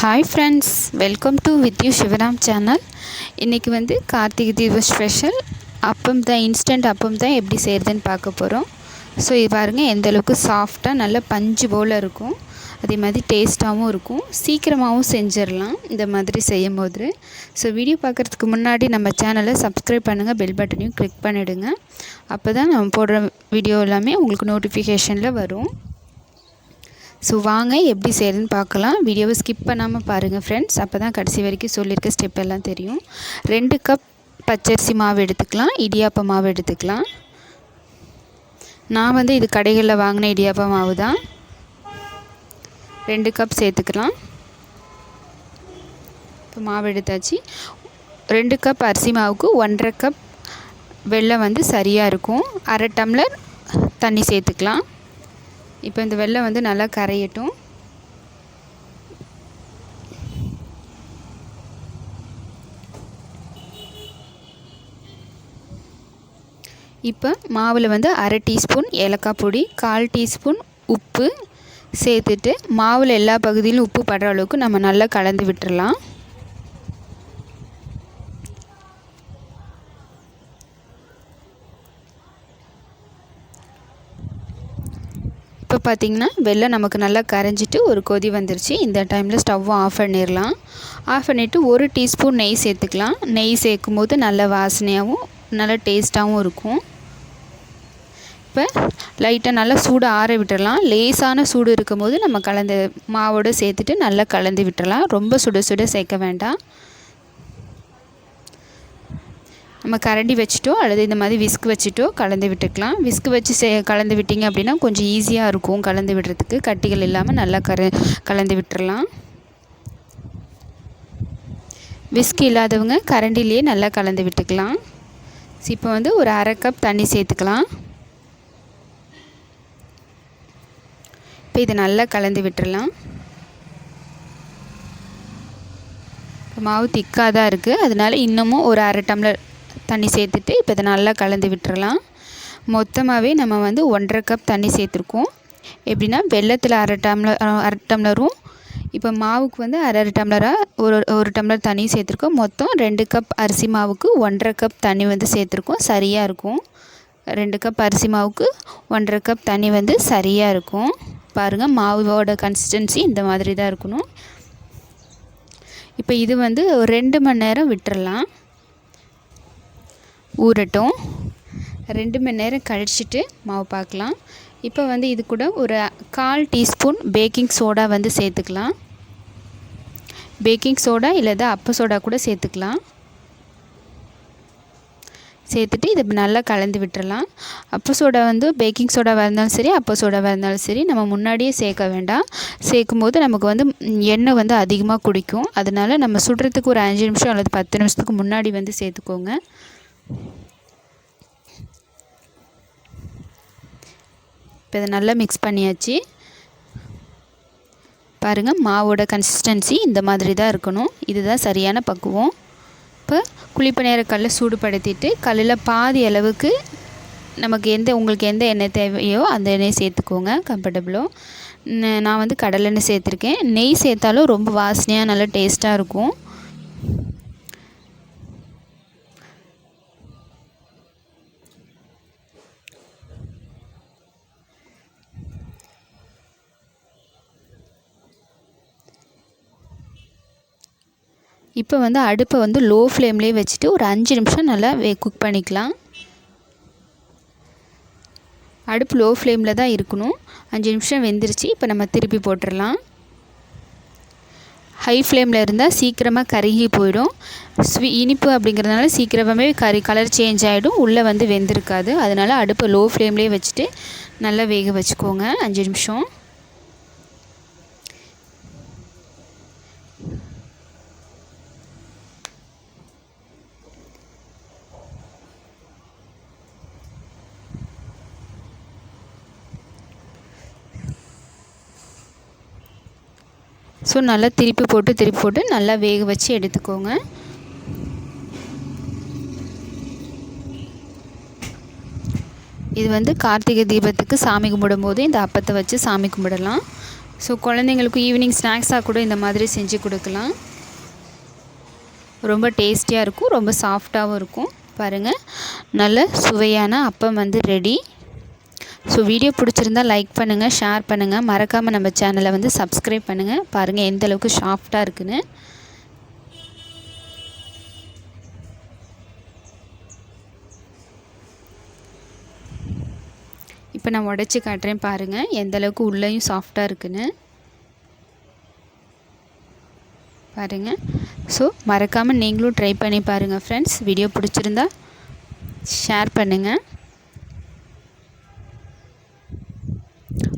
Hi friends welcome to with you Sivaram channel இன்றைக்கி வந்து Karthigai Deepam special அப்பம் தான் இன்ஸ்டன்ட் அப்பம் தான் எப்படி செய்கிறதுன்னு பார்க்க போகிறோம் ஸோ இது பாருங்கள் எந்த அளவுக்கு சாஃப்டாக நல்ல பஞ்சு போல் இருக்கும். அதே மாதிரி டேஸ்ட்டாகவும் இருக்கும். சீக்கிரமாகவும் செஞ்சிடலாம் இந்த மாதிரி செய்யும் போது ஸோ வீடியோ பார்க்குறதுக்கு முன்னாடி நம்ம சேனலை சப்ஸ்கிரைப் பண்ணுங்கள் பெல் பட்டனையும் கிளிக் பண்ணிவிடுங்க அப்போ தான் நம்ம போடுற வீடியோ எல்லாமே உங்களுக்கு நோட்டிஃபிகேஷனில் வரும். ஸோ வாங்க எப்படி செய்யறதுன்னு பார்க்கலாம். வீடியோவை ஸ்கிப் பண்ணாமல் பாருங்கள் ஃப்ரெண்ட்ஸ் அப்போ தான் கடைசி வரைக்கும் சொல்லியிருக்க ஸ்டெப் எல்லாம் தெரியும். ரெண்டு கப் பச்சரிசி மாவு எடுத்துக்கலாம். இடியாப்ப மாவு எடுத்துக்கலாம். நான் வந்து இது கடைகளில் வாங்கின இடியாப்ப மாவு தான் ரெண்டு கப் சேர்த்துக்கலாம். இப்போ மாவு எடுத்தாச்சு. ரெண்டு கப் அரிசி மாவுக்கு ஒன்றரை கப் வெள்ளம் வந்து சரியாக இருக்கும். அரை டம்ளர் தண்ணி சேர்த்துக்கலாம். இப்போ இந்த வெள்ளம் வந்து நல்லா கரையட்டும். இப்போ மாவில் வந்து அரை டீஸ்பூன் ஏலக்காய் பொடி கால் டீஸ்பூன் உப்பு சேர்த்துட்டு மாவில் எல்லா பகுதியிலும் உப்பு படுற அளவுக்கு நம்ம நல்லா கலந்து விட்டுடலாம் பார்த்திங்கன்னா வெள்ளம் நமக்கு நல்லா கரைஞ்சிட்டு ஒரு கொதி வந்துருச்சு. இந்த டைமில் ஸ்டவ்வை ஆஃப் பண்ணிடலாம் ஆஃப் பண்ணிவிட்டு ஒரு டீஸ்பூன் நெய் சேர்த்துக்கலாம். நெய் சேர்க்கும் போது நல்ல வாசனையாகவும் நல்லா டேஸ்ட்டாகவும் இருக்கும். இப்போ லைட்டாக நல்லா சூடு ஆற விட்டுடலாம் லேசான சூடு இருக்கும் போது நம்ம கலந்து மாவோடு சேர்த்துட்டு நல்லா கலந்து விட்டுடலாம் ரொம்ப சுட சுட சேர்க்க வேண்டாம். நம்ம கரண்டி வச்சுட்டோ அல்லது இந்த மாதிரி விஸ்க் வச்சுட்டோ கலந்து விட்டுக்கலாம். விஸ்க் வச்சு சே கலந்து விட்டிங்க அப்படின்னா கொஞ்சம் ஈஸியாக இருக்கும் கலந்து விடுறதுக்கு. கட்டிகள் இல்லாமல் நல்லா கர கலந்து விட்டுறலாம். விஸ்க் இல்லாதவங்க கரண்டிலேயே நல்லா கலந்து விட்டுக்கலாம். இப்போ வந்து ஒரு அரை கப் தண்ணி சேர்த்துக்கலாம். இப்போ இதை நல்லா கலந்து விட்டுறலாம். மாவு திக்காக தான் இருக்குது அதனால் இன்னமும் ஒரு அரை டம்ளர் தண்ணி சேர்த்துட்டு இப்போ இதை நல்லா கலந்து விட்டுறலாம். மொத்தமாகவே நம்ம வந்து ஒன்றரை கப் தண்ணி சேர்த்துருக்கோம். எப்படின்னா வெள்ளத்தில் அரை டம்ளர் அரை டம்ளரும் இப்போ மாவுக்கு வந்து அரை அரை டம்ளராக ஒரு ஒரு டம்ளர் தண்ணி சேர்த்துருக்கோம். மொத்தம் ரெண்டு கப் அரிசி மாவுக்கு ஒன்றரை கப் தண்ணி வந்து சேர்த்துருக்கோம். சரியாக இருக்கும். ரெண்டு கப் அரிசி மாவுக்கு ஒன்றரை கப் தண்ணி வந்து சரியாக இருக்கும். பாருங்கள் மாவோட கன்சிஸ்டன்சி இந்த மாதிரி தான் இருக்கணும். இப்போ இது வந்து ஒரு ரெண்டு மணி நேரம் விட்டுறலாம். ஊறட்டும். ரெண்டு மணி நேரம் கழிச்சிட்டு மாவு பார்க்கலாம். இப்போ வந்து இது கூட ஒரு கால் டீஸ்பூன் பேக்கிங் சோடா வந்து சேர்த்துக்கலாம். பேக்கிங் சோடா இல்லைதா அப்ப சோடா கூட சேர்த்துக்கலாம். சேர்த்துட்டு இதை நல்லா கலந்து விட்டுறலாம். அப்போ சோடா வந்து பேக்கிங் சோடாவாக இருந்தாலும் சரி அப்போ சோடாவாக இருந்தாலும் சரி நம்ம முன்னாடியே சேர்க்க வேண்டாம். சேர்க்கும் போது நமக்கு வந்து எண்ணெய் வந்து அதிகமாக குடிக்கும். அதனால் நம்ம சுடுறதுக்கு ஒரு அஞ்சு நிமிஷம் அல்லது பத்து நிமிஷத்துக்கு முன்னாடி வந்து சேர்த்துக்கோங்க. இப்போ இதை நல்லா மிக்ஸ் பண்ணியாச்சு. பாருங்கள் மாவோட கன்சிஸ்டன்சி இந்த மாதிரி தான் இருக்கணும். இதுதான் சரியான பக்குவம். இப்போ குழிப்பணியார கல்லை சூடுபடுத்திட்டு கல்லில் பாதி அளவுக்கு நமக்கு எந்த உங்களுக்கு எந்த எண்ணெய் தேவையோ அந்த எண்ணெய் சேர்த்துக்கோங்க கம்ஃபர்டபுளோ நான் வந்து கடலெண்ணெய் சேர்த்துருக்கேன். நெய் சேர்த்தாலும் ரொம்ப வாசனையாக நல்லா டேஸ்ட்டாக இருக்கும். இப்போ வந்து அடுப்பை வந்து லோ ஃப்ளேம்லேயே வச்சுட்டு ஒரு அஞ்சு நிமிஷம் நல்லா வே குக் பண்ணிக்கலாம். அடுப்பு லோ ஃப்ளேமில் தான் இருக்கணும். அஞ்சு நிமிஷம் வெந்துருச்சு. இப்போ நம்ம திருப்பி போட்டுடலாம். ஹை ஃப்ளேமில் இருந்தால் சீக்கிரமாக கருகி போயிடும். ஸ்வீ இனிப்பு அப்படிங்கிறதுனால சீக்கிரமாகவே கறி கலர் சேஞ்ச் ஆகிடும் உள்ளே வந்து வெந்திருக்காது. அதனால் அடுப்பை லோ ஃப்ளேம்லேயே வச்சுட்டு நல்லா வேக வச்சுக்கோங்க. அஞ்சு நிமிஷம். ஸோ நல்லா திருப்பி போட்டு திருப்பி போட்டு நல்லா வேக வச்சு எடுத்துக்கோங்க. இது வந்து கார்த்திகை தீபத்துக்கு சாமி கும்பிடும்போது இந்த அப்பத்தை வச்சு சாமி கும்பிடலாம். ஸோ குழந்தைங்களுக்கு ஈவினிங் ஸ்நாக்ஸாக கூட இந்த மாதிரி செஞ்சு கொடுக்கலாம். ரொம்ப டேஸ்டியாக இருக்கும் ரொம்ப சாஃப்டாகவும் இருக்கும். பாருங்கள் நல்ல சுவையான அப்பம் வந்து ரெடி ஸோ வீடியோ பிடிச்சிருந்தா லைக் பண்ணுங்கள் ஷேர் பண்ணுங்கள் மறக்காமல் நம்ம சேனலை வந்து சப்ஸ்கிரைப் பண்ணுங்கள் பாருங்கள் எந்த அளவுக்கு சாஃப்டாக இருக்குன்னு. இப்போ நான் உடச்சி காட்டுறேன் பாருங்கள் எந்த அளவுக்கு உள்ளேயும் சாஃப்டாக இருக்குன்னு. பாருங்கள் ஸோ மறக்காமல் நீங்களும் ட்ரை பண்ணி பாருங்கள் ஃப்ரெண்ட்ஸ் வீடியோ பிடிச்சிருந்தா ஷேர் பண்ணுங்கள்